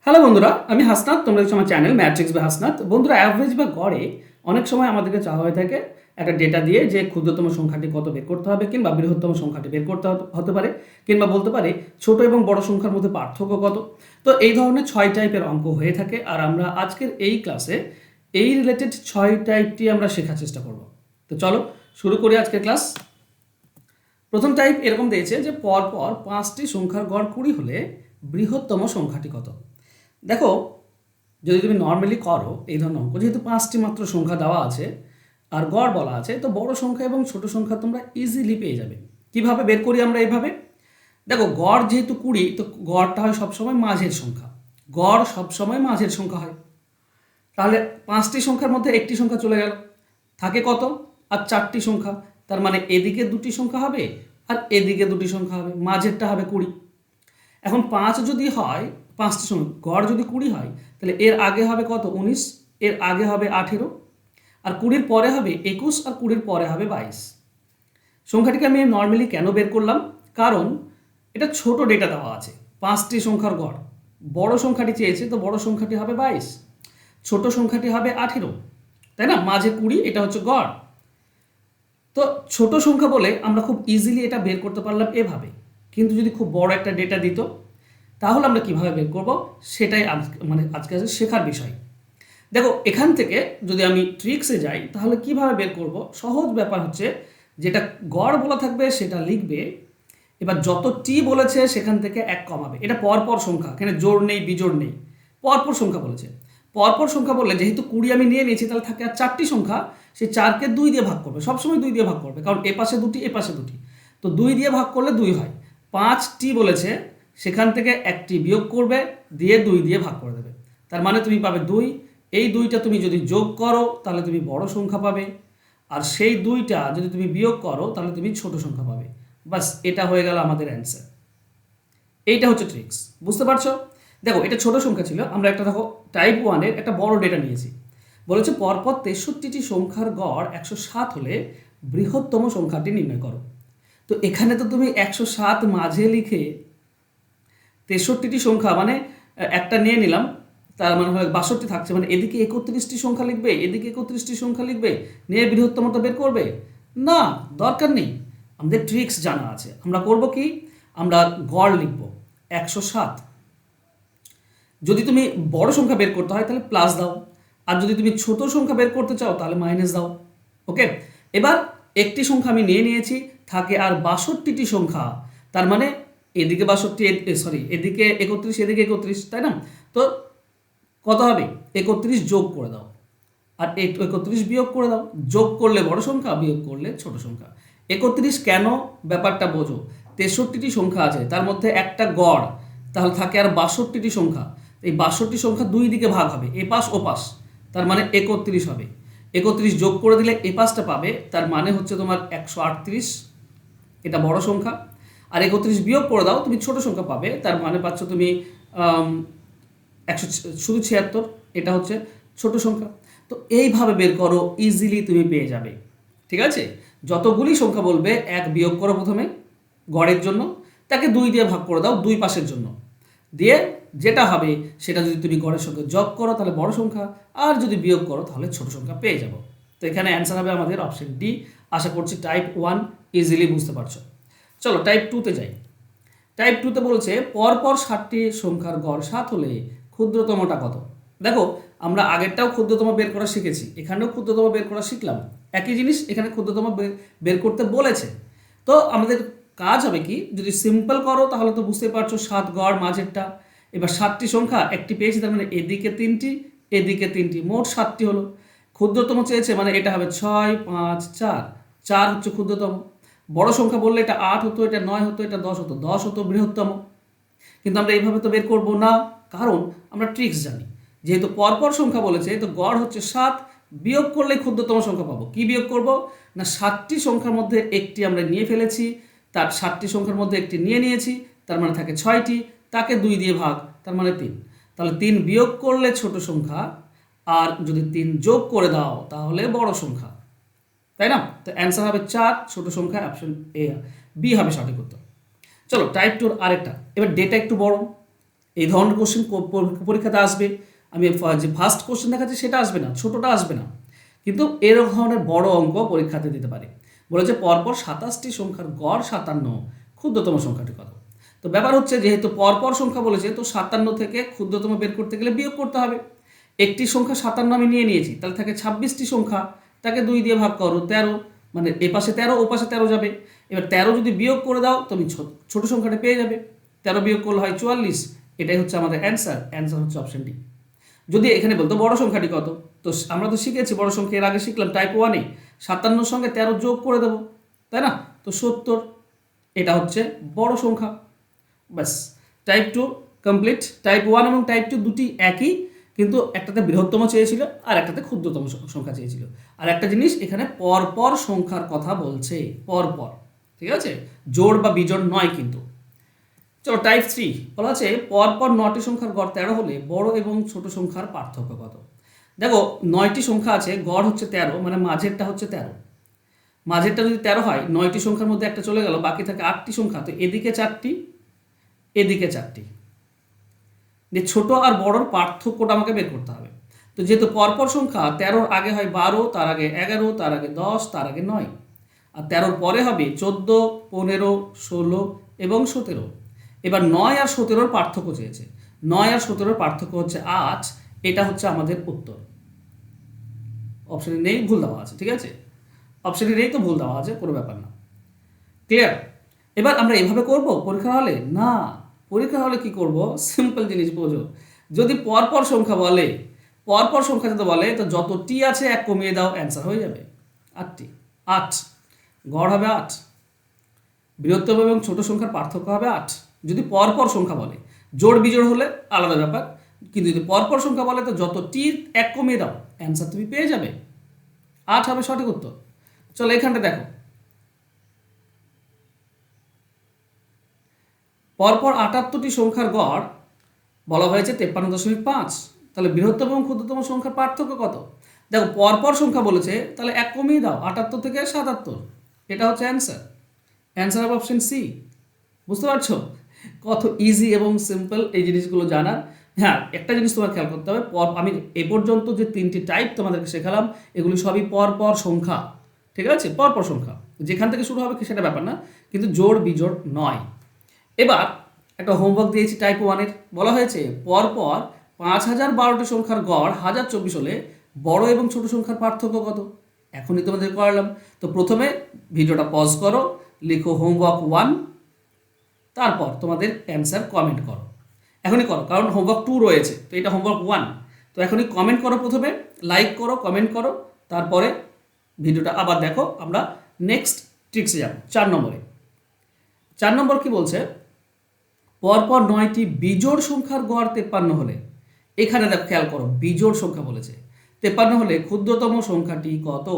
Hello বন্ধুরা, আমি হাসনাত, তোমরা দেখছ আমার চ্যানেল ম্যাট্রিক্স বা হাসনাত। বন্ধুরা অ্যাভারেজ বা গড়ে, অনেক সময় আমাদেরকে চাওয়া হয়ে থাকে একটা ডেটা দিয়ে যে ক্ষুদ্রতম সংখ্যাটি কত বের করতে হবে কিংবা বৃহত্তম সংখ্যাটি বের করতে হতে- পারে, কিংবা বলতে পারে ছোট এবং বড় সংখ্যার মধ্যে পার্থক্য কত। তো এই ধরনের ছয় টাইপের অঙ্ক হয়ে থাকে, আর আমরা আজকের এই ক্লাসে এই রিলেটেড ছয় টাইপটি আমরা শেখার চেষ্টা করব। তো চলো, শুরু করি আজকের ক্লাস প্রথম টাইপ এরকম দিয়েছে যে পরপর পাঁচটি সংখ্যার গড় কুড়ি হলে বৃহত্তম সংখ্যাটি কত? দেখো, যদি তুমি নর্মালি করো, এই ধরনের অঙ্ক, যেহেতু পাঁচটি মাত্র সংখ্যা দেওয়া আছে, আর গড় বলা আছে, তো বড় সংখ্যা এবং ছোট সংখ্যা তোমরা ইজিলি পেয়ে যাবে। কীভাবে বের করি আমরা এইভাবে দেখো, গড় যেহেতু কুড়ি, তো গড়টা হয় সবসময় মাঝের সংখ্যা। গড় সবসময় মাঝের সংখ্যা হয়। তাহলে পাঁচটি সংখ্যার মধ্যে একটি সংখ্যা চলে গেল। থাকে কত? আর চারটি সংখ্যা। তার মানে এদিকে দুটি সংখ্যা হবে, আর এদিকে দুটি সংখ্যা হবে। মাঝেরটা হবে কুড়ি। এখন পাঁচ যদি হয় পাঁচটি সংখ্যা গড় যদি কুড়ি হয়, তাহলে এর আগে হবে কত? উনিশ, এর আগে হবে আঠেরো, আর কুড়ির পরে হবে একুশ, আর কুড়ির পরে হবে বাইশ। সংখ্যাটিকে আমি নর্মালি কেন বের করলাম? কারণ এটা ছোট ডেটা দেওয়া আছে, পাঁচটি সংখ্যার গড়। বড় সংখ্যাটি চেয়েছে, তো বড় সংখ্যাটি হবে বাইশ, ছোট সংখ্যাটি হবে আঠেরো, তাই না? মাঝে কুড়ি, এটা হচ্ছে গড়। তো ছোট সংখ্যা বলে আমরা খুব ইজিলি এটা বের করতে পারলাম এভাবে। কিন্তু যদি খুব বড় একটা ডেটা দিত তাহলে আমরা কীভাবে বের করব? সেটাই মানে আজকে আছে শেখার বিষয়। দেখো, এখান থেকে যদি আমি ট্রিক্সে যাই, তাহলে কীভাবে বের করব? সহজ ব্যাপার হচ্ছে, যেটা গড় বলা থাকবে, সেটা লিখবে। এবার যত টি বলেছে, সেখান থেকে এক কমাবে। এটা পরপর সংখ্যা, এখানে জোড় নেই, বিজোড় নেই। পরপর সংখ্যা বলেছে। পরপর সংখ্যা বললে, যেহেতু কুড়ি আমি নিয়ে নিয়েছি, তাহলে থাকে আর চারটি সংখ্যা সেই চারকে দুই দিয়ে ভাগ করবে। সবসময় দুই দিয়ে ভাগ করবে, কারণ এ পাশে দুটি, এ পাশে দুটি। তো দুই দিয়ে ভাগ করলে দুই হয়। পাঁচটি বলেছে সেখান থেকে একটি বিয়োগ করবে, দিয়ে দুই দিয়ে ভাগ করে দেবে। তার মানে তুমি পাবে দুই। এই দুইটা তুমি যদি যোগ করো, তাহলে তুমি বড় সংখ্যা পাবে। আর সেই দুইটা যদি তুমি বিয়োগ করো, তাহলে তুমি ছোট সংখ্যা পাবে। বাস এটা হয়ে গেল আমাদের অ্যান্সার এইটা হচ্ছে ট্রিক্স বুঝতে পারছ? দেখো, এটা ছোট সংখ্যা ছিল। আমরা একটা দেখো টাইপ ওয়ানের একটা বড় ডেটা নিয়েছি। বলেছে, পরপর তেষট্টিটি সংখ্যার গড় একশো সাত হলে বৃহত্তম সংখ্যাটি নির্ণয় করো। তো এখানে তো তুমি একশো সাত মাঝে লিখে তেষট্টিটি সংখ্যা মানে একটা নিয়ে নিলাম, তার মানে হয় বাষট্টি থাকছে মানে এদিকে একত্রিশটি সংখ্যা লিখবে, এদিকে একত্রিশটি সংখ্যা লিখবে, নিয়ে বৃহত্তমটা বের করবে? না, দরকার নেই। আমাদের ট্রিক্স জানা আছে। আমরা করব কি? আমরা গড় লিখব, একশো সাত। যদি তুমি বড় সংখ্যা বের করতে হয়, তাহলে প্লাস দাও। আর যদি তুমি ছোট সংখ্যা বের করতে চাও, তাহলে মাইনাস দাও। ওকে এবার একটি সংখ্যা আমি নিয়ে নিয়েছি, থাকে আর বাষট্টিটি সংখ্যা, তার মানে এদিকে বাষট্টি সরি এদিকে একত্রিশ এদিকে একত্রিশ, তাই না? তো কত হবে? একত্রিশ যোগ করে দাও। আর এক- একত্রিশ বিয়োগ করে দাও। যোগ করলে বড় সংখ্যা, বিয়োগ করলে ছোট সংখ্যা। একত্রিশ কেন? ব্যাপারটা বোঝো। তেষট্টিটি সংখ্যা আছে, তার মধ্যে একটা গড়, তাহলে থাকে আর বাষট্টিটি সংখ্যা। এই বাষট্টি সংখ্যা দুই দিকে ভাগ হবে, এ পাশ, ও পাশ। তার মানে একত্রিশ হবে। একত্রিশ যোগ করে দিলে এ পাশটা পাবে, তার মানে হচ্ছে তোমার একশো আটত্রিশ। এটা বড় সংখ্যা। আর একত্রিশ বিয়োগ করে দাও, তুমি ছোট সংখ্যা পাবে। তার মানে পাচ্ছ তুমি একশো শুধু ছিয়াত্তর, এটা হচ্ছে ছোট সংখ্যা। তো এইভাবে বের করো ইজিলি তুমি পেয়ে যাবে। ঠিক আছে? যতগুলি সংখ্যা বলবে, এক বিয়োগ করো প্রথমে, গড়ের জন্য। তাকে দুই দিয়ে ভাগ করে দাও, দুই পাশের জন্য। দিয়ে যেটা হবে, সেটা যদি তুমি গড়ের সঙ্গে যোগ করো, তাহলে বড় সংখ্যা। আর যদি বিয়োগ করো, তাহলে ছোট সংখ্যা পেয়ে যাব। তো এখানে অ্যান্সার হবে আমাদের অপশন ডি আশা করছি টাইপ ওয়ান ইজিলি বুঝতে পারছ। চলো টাইপ টুতে যাই। টাইপ টুতে বলছে, পরপর ষাটটি সংখ্যার গড় সাত হলে ক্ষুদ্রতমটা কত? দেখো, আমরা আগেরটাও ক্ষুদ্রতম বের করা শিখেছি, এখানেও ক্ষুদ্রতম বের করা শিখলাম। একই জিনিস এখানে ক্ষুদ্রতম বের করতে বলেছে। তো আমাদের কাজ হবে কি, যদি সিম্পল করো, তাহলে তো বুঝতে পারছ সাত গড় মাঝেরটা। এবার সাতটি সংখ্যা, একটি পেয়েছি, তার মানে এদিকে তিনটি এদিকে তিনটি, মোট সাতটি হলো। ক্ষুদ্রতম চেয়েছে মানে এটা হবে ছয়, পাঁচ, চার। চার হচ্ছে ক্ষুদ্রতম। বড় সংখ্যা বললে এটা আট হতো, এটা নয় হতো, এটা দশ হতো দশ হতো বৃহত্তম। কিন্তু আমরা এইভাবে তো বের করব না, কারণ আমরা ট্রিক্স জানি। যেহেতু পরপর সংখ্যা বলেছে, তো গড় হচ্ছে সাত, বিয়োগ করলে ক্ষুদ্রতম সংখ্যা পাবো। কি বিয়োগ করব? না, সাতটি সংখ্যার মধ্যে একটি আমরা নিয়ে ফেলেছি, তার সাতটি সংখ্যার মধ্যে একটি নিয়ে নিয়েছি, তার মানে থাকে ছয়টি, তাকে দুই দিয়ে ভাগ, তার মানে তিন। তাহলে তিন বিয়োগ করলে ছোট সংখ্যা, আর যদি তিন যোগ করে দাও, তাহলে বড় সংখ্যা। তাই না? তো অ্যান্সার হবে চার, ছোট সংখ্যা অপশন এ বি হবে সঠিক উত্তর। চলো টাইপ টুর আরেকটা। এবার ডেটা একটু বড়। এই ধরনের কোশ্চেন পরীক্ষাতে আসবে। আমি যে ফার্স্ট কোশ্চেন দেখাচ্ছি সেটা আসবে না, ছোটোটা আসবে না। কিন্তু এরকম ধরনের বড় অঙ্ক পরীক্ষাতে দিতে পারে। বলেছে পরপর সাতাশটি সংখ্যার গড় সাতান্ন, ক্ষুদ্রতম সংখ্যাটি কত? তো ব্যাপার হচ্ছে যেহেতু পরপর সংখ্যা বলেছে, তো সাতান্ন থেকে ক্ষুদ্রতম বের করতে গেলে বিয়োগ করতে হবে। একটি সংখ্যা সাতান্ন আমি নিয়ে নিয়েছি, তাহলে থাকে ছাব্বিশটি সংখ্যা। তাকে দুই দিয়ে ভাগ করো, তেরো মানে এ পাশে তেরো, ও পাশে তেরো যাবে। এবার তেরো যদি বিয়োগ করে দাও, তুমি ছোট সংখ্যাটা পেয়ে যাবে। তেরো বিয়োগ করলে হয় চুয়াল্লিশ, এটাই হচ্ছে আমাদের অ্যান্সার অ্যান্সার হচ্ছে অপশন ডি যদি এখানে বলতো বড় সংখ্যাটি কত, তো আমরা তো শিখেছি বড় সংখ্যা, এর আগে শিখলাম টাইপ ওয়ানে সাতান্নর সঙ্গে তেরো যোগ করে দেবো, তাই না? তো সত্তর, এটা হচ্ছে বড় সংখ্যা। ব্যাস type two complete type one এবং টাইপ টু দুটি একই কিন্তু একটাতে বৃহত্তম চেয়েছিল আর একটাতে ক্ষুদ্রতম সংখ্যা চেয়েছিল। আর একটা জিনিস এখানে পরপর সংখ্যার কথা বলছে পরপর ঠিক আছে? জোড় বা বিজোড় নয় কিন্তু। চলো টাইপ থ্রি বলা আছে পরপর নটি সংখ্যার গড় তেরো হলে বড় এবং ছোট সংখ্যার পার্থক্য কত? দেখো, নয়টি সংখ্যা আছে, গড় হচ্ছে তেরো মানে মাঝেরটা হচ্ছে তেরো। মাঝেরটা যদি তেরো হয়, নয়টি সংখ্যার মধ্যে একটা চলে গেল, বাকি থাকে আটটি সংখ্যা, তো এদিকে চারটি এদিকে চারটি। যে ছোট আর বড়র পার্থক্যটা আমাকে বের করতে হবে। তো যেহেতু পরপর সংখ্যা, তেরোর আগে হয় বারো, তার আগে এগারো, তার আগে দশ, তার আগে নয়। আর তেরোর পরে হবে চোদ্দ, পনেরো, ষোলো এবং সতেরো। এবার নয় আর সতেরোর পার্থক্য চেয়েছে। নয় আর সতেরোর পার্থক্য হচ্ছে আট এটা হচ্ছে আমাদের উত্তর। অপশানে নেই, ভুল দেওয়া আছে, ঠিক আছে? অপশানে নেই তো ভুল দেওয়া আছে, কোনো ব্যাপার না। ক্লিয়ার? এবার আমরা এভাবে করব পরীক্ষা হলে? না। পরীক্ষা হলে কি করব? সিম্পল জিনিস বোঝো। যদি পরপর সংখ্যা বলে, পরপর সংখ্যা যদি বলে, তো যত টি আছে এক কমিয়ে দাও অ্যান্সার হয়ে যাবে। আটটি আট। গড় হবে আট। বৃহত্তম এবং ছোট সংখ্যার পার্থক্য হবে আট। যদি পরপর সংখ্যা বলে, জোড় বিজোড় হলে আলাদা ব্যাপার। কিন্তু যদি পরপর সংখ্যা বলে, তো যত টি এক কমিয়ে দাও অ্যান্সার তুমি পেয়ে যাবে। আট হবে সঠিক উত্তর। চলো এখানটা দেখো। পরপর আটাত্তরটি সংখ্যার গড়, বলা হয়েছে তেপ্পান্ন দশমিক পাঁচ। তাহলে বৃহত্তম এবং ক্ষুদ্রতম সংখ্যার পার্থক্য কত? দেখো, পরপর সংখ্যা বলেছে, তাহলে এক কমিয়ে দাও, আটাত্তর থেকে সাতাত্তর। এটা হচ্ছে answer answer of option C বুঝতে পারছ? কত ইজি এবং সিম্পল এই জিনিসগুলো জানার। হ্যাঁ একটা জিনিস তোমার খেয়াল করতে হবে, পর, আমি এ পর্যন্ত যে তিনটি টাইপ তোমাদেরকে শেখালাম, এগুলি সবই পরপর সংখ্যা। ঠিক আছে? পরপর সংখ্যা। যেখান থেকে শুরু হবে সেটা ব্যাপার না, কিন্তু জোড় বিজোড় নয়। এবার একটা হোমওয়ার্ক দিয়েছি টাইপ ওয়ানের বলা হয়েছে, পরপর পাঁচ হাজার বারোটি সংখ্যার গড় হাজার চব্বিশ হলে বড় এবং ছোট সংখ্যার পার্থক্য কত? এখনই তোমাদের করালাম। তো প্রথমে ভিডিওটা পজ করো, লিখো হোমওয়ার্ক ওয়ান তারপর তোমাদের অ্যান্সার কমেন্ট করো। এখনই করো, কারণ হোমওয়ার্ক টু রয়েছে, তো এটা হোমওয়ার্ক ওয়ান তো এখনই কমেন্ট করো প্রথমে লাইক করো কমেন্ট করো, তারপরে ভিডিওটা আবার দেখো, আমরা নেক্সট ট্রিক্সে যাব, চার নম্বরে। চার নম্বর কি বলছে? পরপর নয়টি বিজোড় সংখ্যার গড় তেপ্পান্ন হলে, এখানে দেখো খেয়াল করো, বিজোড় সংখ্যা বলেছে। তেপ্পান্ন হলে ক্ষুদ্রতম সংখ্যাটি কত?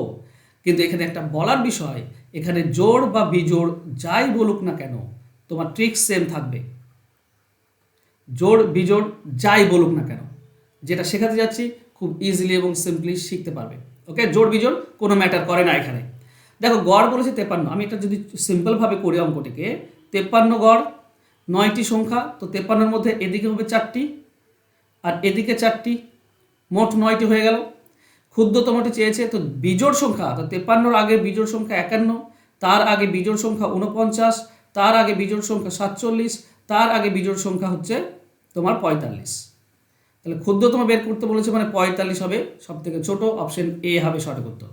কিন্তু এখানে একটা বলার বিষয়, এখানে জোড় বা বিজোড় যাই বলুক না কেন, তোমার ট্রিক্স সেম থাকবে। জোড়, বিজোড় যাই বলুক না কেন, যেটা শেখাতে যাচ্ছি, খুব ইজিলি এবং সিম্পলি শিখতে পারবে। ওকে জোড়, বিজোড় কোনো ম্যাটার করে না এখানে। দেখো গড় বলেছে তেপ্পান্ন, আমি এটা যদি সিম্পলভাবে করি অঙ্কটিকে, তেপ্পান্ন গড় নয়টি সংখ্যা, তো তেপ্পান্নর মধ্যে এদিকে হবে চারটি, আর এদিকে চারটি, মোট নয়টি হয়ে গেল। ক্ষুদ্রতমটি চেয়েছে, তো বিজোড় সংখ্যা, তো তেপ্পান্নর আগে বিজোড় সংখ্যা একান্ন, তার আগে বিজোড় সংখ্যা উনপঞ্চাশ তার আগে বিজোড় সংখ্যা সাতচল্লিশ, তার আগে বিজোড় সংখ্যা হচ্ছে তোমার পঁয়তাল্লিশ। তাহলে ক্ষুদ্রতম বের করতে বলেছে মানে পঁয়তাল্লিশ হবে সব থেকে ছোটো, অপশন এ হবে সঠিক উত্তর।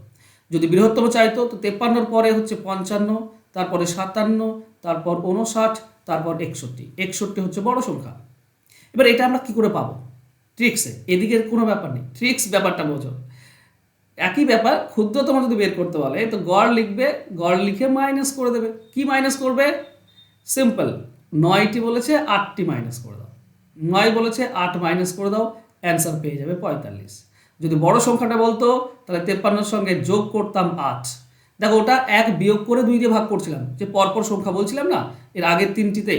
যদি বৃহত্তম চাইতো, তো তেপ্পান্নর পরে হচ্ছে পঞ্চান্ন, তারপরে সাতান্ন, তারপর উনষাট তারপর একষট্টি। একষট্টি হচ্ছে বড় সংখ্যা। এবার এটা আমরা কি করে পাবো? ট্রিক্সে এদিকে কোনো ব্যাপার নেই। ট্রিক্স ব্যাপারটা বোঝো। একই ব্যাপার, ক্ষুদ্র ক্ষুদ্রতম যদি বের করতে বলে, তো গড় লিখবে, গড় লিখে মাইনাস করে দেবে। কি মাইনাস করবে? সিম্পল নয়টি বলেছে, আটটি মাইনাস করে দাও। নয় বলেছে, আট মাইনাস করে দাও অ্যান্সার পেয়ে যাবে পঁয়তাল্লিশ। যদি বড় সংখ্যাটা বলতো, তাহলে তেপ্পান্নর সঙ্গে যোগ করতাম আট। দেখো ওটা এক বিয়োগ করে দুই দিয়ে ভাগ করছিলাম, যে পরপর সংখ্যা বলছিলাম না, এর আগের তিনটিতে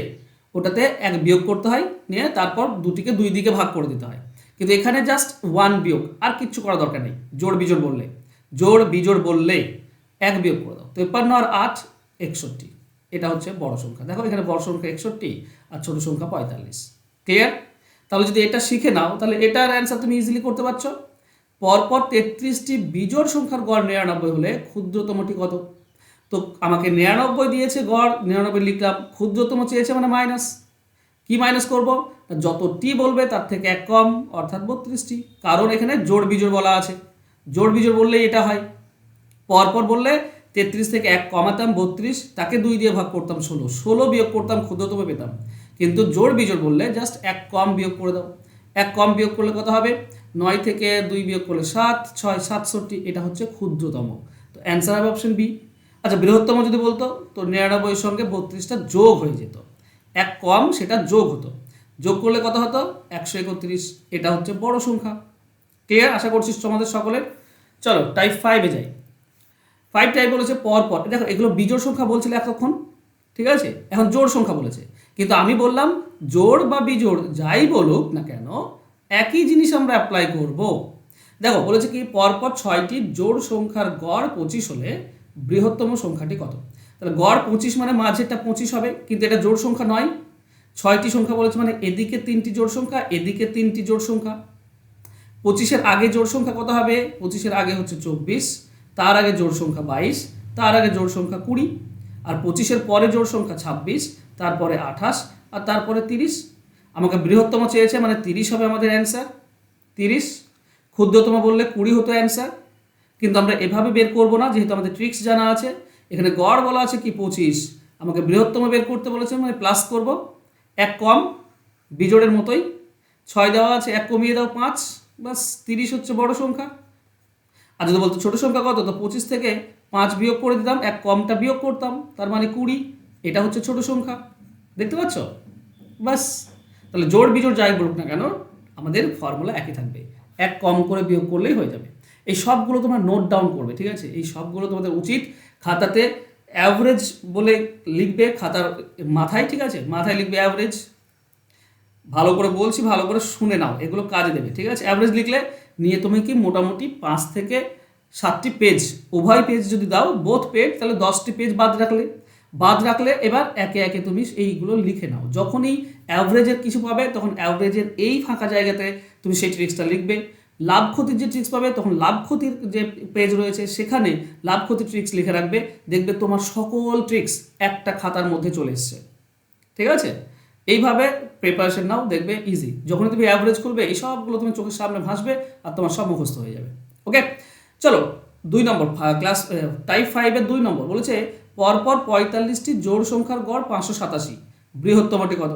ওটাতে এক বিয়োগ করতে হয়, নিয়ে তারপর দুটিকে দুই দিকে ভাগ করে দিতে হয়। কিন্তু এখানে জাস্ট ওয়ান বিয়োগ, আর কিচ্ছু করা দরকার নেই, জোড় বিজোড় বললে। জোড় বিজোড় বললে এক বিয়োগ করে দাও, তেপ্পান্ন আর আট একষট্টি, এটা হচ্ছে বড় সংখ্যা। দেখো এখানে বড় সংখ্যা একষট্টি আর ছোট সংখ্যা পঁয়তাল্লিশ ক্লিয়ার তাহলে যদি এটা শিখে নাও, তাহলে এটার অ্যান্সার তুমি ইজিলি করতে পারছ। পরপর তেত্রিশটি বিজোড় সংখ্যার গড় নিরানব্বই হলে ক্ষুদ্রতমটি কত? তো আমাকে নিরানব্বই দিয়েছে গড়, নিরানব্বই লিখলাম, ক্ষুদ্রতম চেয়েছে মানে মাইনাস কি মাইনাস করব? যত টি বলবে তার থেকে এক কম, অর্থাৎ বত্রিশটি। কারণ এখানে জোড় বিজোড় বলা আছে। জোড় বিজোড় বললেই এটা হয়। পরপর বললে তেত্রিশ থেকে এক কমাতাম বত্রিশ, তাকে দুই দিয়ে ভাগ করতাম ষোলো। ষোলো বিয়োগ করতাম, ক্ষুদ্রতম পেতাম। কিন্তু জোড় বিজোড় বললে জাস্ট এক কম বিয়োগ করে দাও। এক কম বিয়োগ করলে কত হবে? নয় থেকে দুই বিয়োগ করলে সাত, ছয়, সাতষট্টি, এটা হচ্ছে ক্ষুদ্রতম। তো অ্যান্সার হবে অপশন বি আচ্ছা বৃহত্তম যদি বলতো, তো নিরানব্বইয়ের সঙ্গে বত্রিশটা যোগ হয়ে যেত। এক কম সেটা যোগ হতো। যোগ করলে কত হতো? একশো একত্রিশ। এটা হচ্ছে বড় সংখ্যা। ক্লিয়ার আশা করছিস তোমাদের সকলের। চলো টাইপ ফাইভে যাই। ফাইভ টাইপ বলেছে পর পর দেখো, এগুলো বিজোড় সংখ্যা বলছিল এতক্ষণ। ঠিক আছে? এখন জোড় সংখ্যা বলেছে। কিন্তু আমি বললাম, জোড় বা বিজোড়, যাই বলুক না কেন একই জিনিস আমরা অ্যাপ্লাই করব। দেখো, বলেছে কি, পরপর ছয়টি জোড় সংখ্যার গড় পঁচিশ হলে বৃহত্তম সংখ্যাটি কত? তাহলে গড় পঁচিশ মানে মাঝেরটা পঁচিশ হবে, কিন্তু এটা জোড় সংখ্যা নয়। ছয়টি সংখ্যা বলেছে মানে এদিকে তিনটি জোড় সংখ্যা, এদিকে তিনটি জোড় সংখ্যা। পঁচিশের আগে জোড় সংখ্যা কত হবে? পঁচিশের আগে হচ্ছে চব্বিশ, তার আগে জোড় সংখ্যা বাইশ, তার আগে জোড় সংখ্যা কুড়ি, আর পঁচিশের পরে জোড় সংখ্যা ছাব্বিশ, তারপরে আঠাশ, আর তারপরে তিরিশ। আমাকে বৃহত্তম চেয়েছে মানে তিরিশ হবে আমাদের অ্যান্সার তিরিশ। ক্ষুদ্রতম বললে কুড়ি হতো অ্যান্সার কিন্তু আমরা এভাবে বের করব না, যেহেতু আমাদের ট্রিক্স জানা আছে। এখানে গড় বলা আছে কি, পঁচিশ। আমাকে বৃহত্তম বের করতে বলেছে মানে প্লাস করব। এক কম, বিজোড়ের মতোই। ছয় দেওয়া আছে, এক কমিয়ে দাও, পাঁচ। বাস তিরিশ হচ্ছে বড় সংখ্যা। আর যদি বলতো ছোটো সংখ্যা কত, তো পঁচিশ থেকে পাঁচ বিয়োগ করে দিতাম, এক কমটা বিয়োগ করতাম, তার মানে কুড়ি। এটা হচ্ছে ছোট সংখ্যা। দেখতে পাচ্ছ? বাস তাহলে জোড় বিজোড় যাই বলুক না কেন, আমাদের ফর্মুলা একই থাকবে। এক কম করে বিয়োগ করলেই হয়ে যাবে। এই সবগুলো তোমরা নোট ডাউন করবে, ঠিক আছে? এই সবগুলো তোমাদের উচিত খাতাতে অ্যাভারেজ বলে লিখবে, খাতার মাথায়, ঠিক আছে? মাথায় লিখবে অ্যাভারেজ ভালো করে বলছি, ভালো করে শুনে নাও, এগুলো কাজে দেবে, ঠিক আছে? অ্যাভারেজ লিখলে নিয়ে তুমি কি মোটামুটি পাঁচ থেকে সাতটি পেজ উভয় পেজ যদি দাও বোথ পেজ তাহলে দশটি পেজ বাদ রাখলে। বাদ রাখলে এবার একে একে তুমি এইগুলো লিখে নাও। যখনই অ্যাভারেজের কিছু পাবে, তখন অ্যাভারেজের এই ফাঁকা জায়গাতে তুমি সেই ট্রিক্সটা লিখবে। লাভ ক্ষতির যে ট্রিক্স পাবে, তখন লাভ ক্ষতির যে পেজ রয়েছে, সেখানে লাভ ক্ষতির ট্রিক্স লিখে রাখবে। দেখবে তোমার সকল ট্রিক্স একটা খাতার মধ্যে চলে এসছে। ঠিক আছে? এইভাবে প্রিপারেশন নাও, দেখবে ইজি যখন তুমি অ্যাভারেজ করবে এই সবগুলো তুমি চোখের সামনে ভাসবে আর তোমার সব মুখস্থ হয়ে যাবে। ওকে চলো, দুই নম্বর ক্লাস টাইপ ফাইভের দুই নম্বর বলেছে পরপর পঁয়তাল্লিশটি জোড় সংখ্যার গড় পাঁচশো সাতাশি। বৃহত্তমটি কত?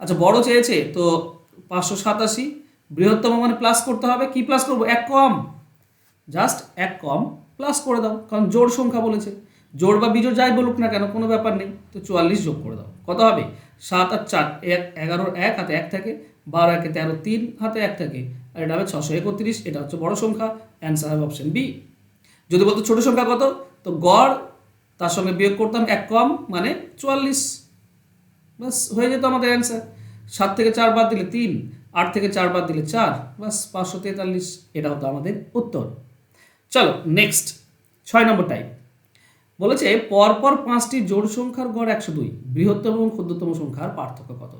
আচ্ছা বড় চেয়েছে, তো পাঁচশো সাতাশি, বৃহত্তম মানে প্লাস করতে হবে, কি প্লাস করব? এক কম। জাস্ট এক কম প্লাস করে দাও, কারণ জোড় সংখ্যা বলেছে। জোড় বা বিজোড় যাই বলুক না কেন, কোনো ব্যাপার নেই, তো চুয়াল্লিশ যোগ করে দাও। কত হবে? সাত আর চার, এক এগারোর এক, হাতে এক থাকে। বারো একে তেরো, তিন, হাতে এক থাকে। আর এটা হবে ছশো একত্রিশ, এটা হচ্ছে বড় সংখ্যা। অ্যান্সার হবে অপশন বি যদি বলতো ছোট সংখ্যা কত? তো গড় তার সঙ্গে বিয়োগ করতাম এক কম মানে চুয়াল্লিশ। বাস হয়ে যেত আমাদের অ্যান্সার সাত থেকে চার বাদ দিলে তিন, আট থেকে চার বাদ দিলে চার বাস পাঁচশো তেতাল্লিশ। এটা হতো আমাদের উত্তর। চলো নেক্সট ছয় নম্বর টাইপ বলেছে, পরপর পাঁচটি জোড় সংখ্যার গড় একশো দুই, বৃহত্তম এবং ক্ষুদ্রতম সংখ্যার পার্থক্য কত?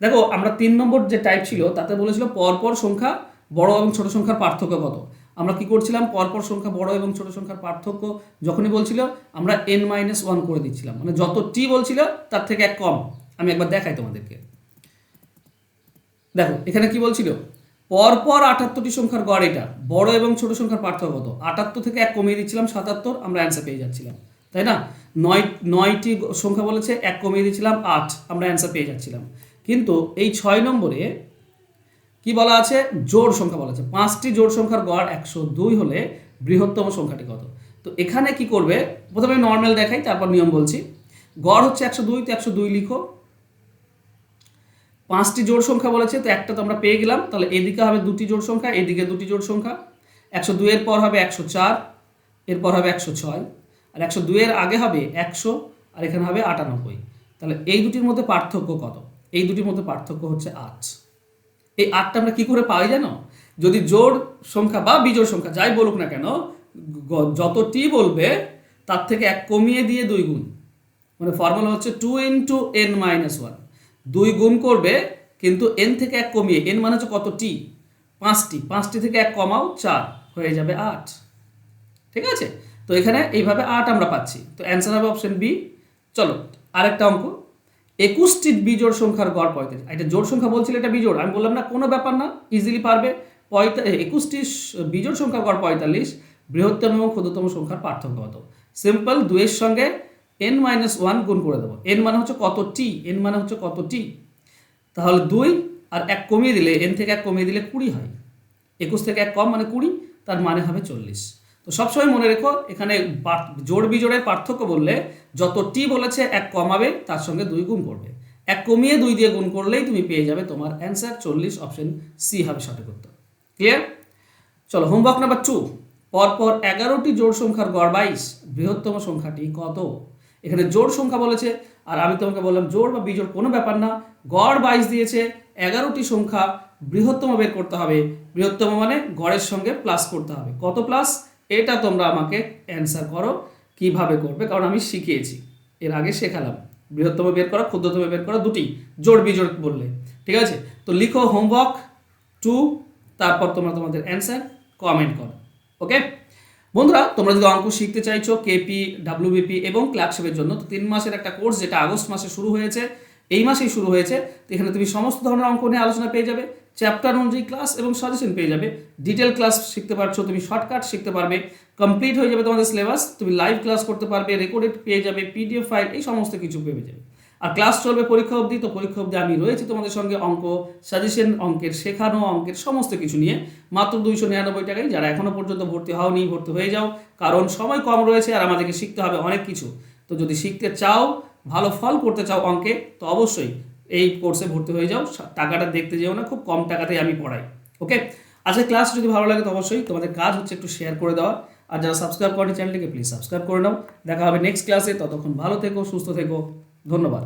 দেখো, আমরা তিন নম্বর যে টাইপ ছিল, তাতে বলেছিল পরপর সংখ্যা বড় এবং ছোট সংখ্যার পার্থক্য কত? আমরা কি করছিলাম? পরপর সংখ্যা বড় এবং ছোট সংখ্যার পার্থক্য যখনই বলছিল, আমরা এন মাইনাস ওয়ান করে দিচ্ছিলাম। মানে যত টি বলছিল, তার থেকে এক কম। আমি একবার দেখাই তোমাদেরকে। দেখো, এখানে কি বলছিল? পরপর আটাত্তরটি সংখ্যার গড় এটা। বড় এবং ছোট সংখ্যার পার্থক্য কত? আটাত্তর থেকে এক কমিয়ে দিচ্ছিলাম, সাতাত্তর, আমরা অ্যান্সার পেয়ে যাচ্ছিলাম। তাই না? নয়, নয়টি সংখ্যা বলেছে, এক কমিয়ে দিচ্ছিলাম, আট, আমরা অ্যান্সার পেয়ে যাচ্ছিলাম। কিন্তু এই ছয় নম্বরে কি বলা আছে? জোড় সংখ্যা বলা আছে। পাঁচটি জোড় সংখ্যার গড় একশো দুই হলে বৃহত্তম সংখ্যাটি কত? তো এখানে কি করবে? প্রথমে নর্মাল দেখাই, তারপর নিয়ম বলছি। গড় হচ্ছে একশো দুই, তো একশো দুই লিখো। পাঁচটি জোড় সংখ্যা বলেছে, তো একটা তো আমরা পেয়ে গেলাম। তাহলে এদিকে হবে দুটি জোড় সংখ্যা, এদিকে দুটি জোড় সংখ্যা। একশো দুইয়ের পর হবে একশো চার এরপর হবে একশো ছয়, আর একশো দুইয়ের আগে হবে একশো, আর এখানে হবে আটানব্বই। তাহলে এই দুটির মধ্যে পার্থক্য কত? এই দুটির মধ্যে পার্থক্য হচ্ছে আট। এই আটটা আমরা কি করে পাই জানো? যদি জোড় সংখ্যা বা বিজোড় সংখ্যা যাই বলুক না কেন যতটি বলবে, তার থেকে এক কমিয়ে দিয়ে দুই গুণ। মানে ফর্মুলা হচ্ছে two into N minus one দুই গুণ করবে, কিন্তু এন থেকে এক কমিয়ে এন মানে হচ্ছে কত টি পাঁচটি। পাঁচটি থেকে এক কমাও চার, হয়ে যাবে আট। ঠিক আছে? তো এখানে এইভাবে আট আমরা পাচ্ছি। তো অ্যান্সার হবে অপশন বি চলো, আরেকটা অঙ্ক। একুশটি বিজোড় সংখ্যার গড় পঁয়তাল্লিশ এটা জোড় সংখ্যা বলছিল, এটা বিজোড়। আমি বললাম, না, কোনো ব্যাপার না ইজিলি পারবে। পঁয়তা একুশটি বিজোড় সংখ্যার গড় পঁয়তাল্লিশ, বৃহত্তম এবং ক্ষুদ্রতম সংখ্যার পার্থক্য কত? সিম্পল দুয়ের সঙ্গে এন মাইনাস ওয়ান গুণ করে দেবো। এন মানে হচ্ছে কত টি এন মানে হচ্ছে কত টি তাহলে দুই আর এক কমিয়ে দিলে এন থেকে এক কমিয়ে দিলে কুড়ি হয়। একুশ থেকে এক কম মানে কুড়ি, তার মানে হবে চল্লিশ। তো সবসময় মনে রেখো, এখানে জোড় বিজোড়ের পার্থক্য বললে যত টি বলেছে এক কমাবে, তার সঙ্গে দুই গুণ করবে। এক কমিয়ে দুই দিয়ে গুণ করলেই তুমি পেয়ে যাবে তোমার অ্যান্সার চল্লিশ অপশন সি হবে সঠিক উত্তর। ক্লিয়ার চলো হোমওয়ার্ক নাম্বার টু পরপর এগারোটি জোড় সংখ্যার গড় বাইশ, বৃহত্তম সংখ্যাটি কত? এখানে জোড় সংখ্যা বলেছে, আর আমি তোমাকে বললাম জোড় বা বিজোড় কোনো ব্যাপার না, গড় বাইশ দিয়েছে, এগারোটি সংখ্যা বৃহত্তম বের করতে হবে, বৃহত্তম মানে গড়ের সঙ্গে প্লাস করতে হবে। কত প্লাস এটা তোমরা আমাকে অ্যান্সার করো কীভাবে করবে, কারণ আমি শিখিয়েছি। এর আগে শেখালাম। বৃহত্তম বের করা, ক্ষুদ্রতম বের করা দুটি জোড় বিজোড় বললে। ঠিক আছে? তো লিখো হোমওয়ার্ক টু তারপর তোমরা তোমাদের অ্যান্সার কমেন্ট করো। ওকে বন্ধুরা, তোমরা যদি অঙ্ক শিখতে চাইছো কেপি ডাব্লিউবিপি এবং ক্লার্কশিপের জন্য, তো তিন মাসের একটা কোর্স যেটা আগস্ট মাসে শুরু হয়েছে, এই মাসেই শুরু হয়েছে, তো এখানে তুমি সমস্ত ধরনের অঙ্ক নিয়ে আলোচনা পেয়ে যাবে। চ্যাপ্টার অনুযায়ী ক্লাস এবং সাজেশন পেয়ে যাবে। ডিটেল ক্লাস শিখতে পারছ, তুমি শর্টকাট শিখতে পারবে। কমপ্লিট হয়ে যাবে তোমাদের সিলেবাস তুমি লাইভ ক্লাস করতে পারবে রেকর্ডেড পেয়ে যাবে পিডিএফ ফাইল এই সমস্ত কিছু পেয়ে যাবে। আর ক্লাস চলবে পরীক্ষা অবধি, তো পরীক্ষা অবধি আমি রয়েছি তোমাদের সঙ্গে অঙ্ক সাজেশন অঙ্কের শেখানো, অঙ্কের সমস্ত কিছু নিয়ে। মাত্র দুইশো নিরানব্বই টাকায় যারা এখনও পর্যন্ত ভর্তি হওনি, ভর্তি হয়ে যাও। কারণ সময় কম রয়েছে আর আমাদেরকে শিখতে হবে অনেক কিছু। তো যদি শিখতে চাও, ভালো ফল করতে চাও অঙ্কে, তো অবশ্যই এই কোর্সে ভর্তি হয়ে যাও টাকাটা দেখতে যেও না, খুব কম টাকাতেই আমি পড়াই ওকে আজকে ক্লাস যদি ভালো লাগে তো অবশ্যই তোমাদের কাজ হচ্ছে একটু শেয়ার করে দেওয়া, আর যারা সাবস্ক্রাইব করেনি চ্যানেলটিকে প্লিজ সাবস্ক্রাইব করে নাও, দেখা হবে নেক্সট ক্লাসে ততক্ষণ ভালো থেকো, সুস্থ থেকো, ধন্যবাদ।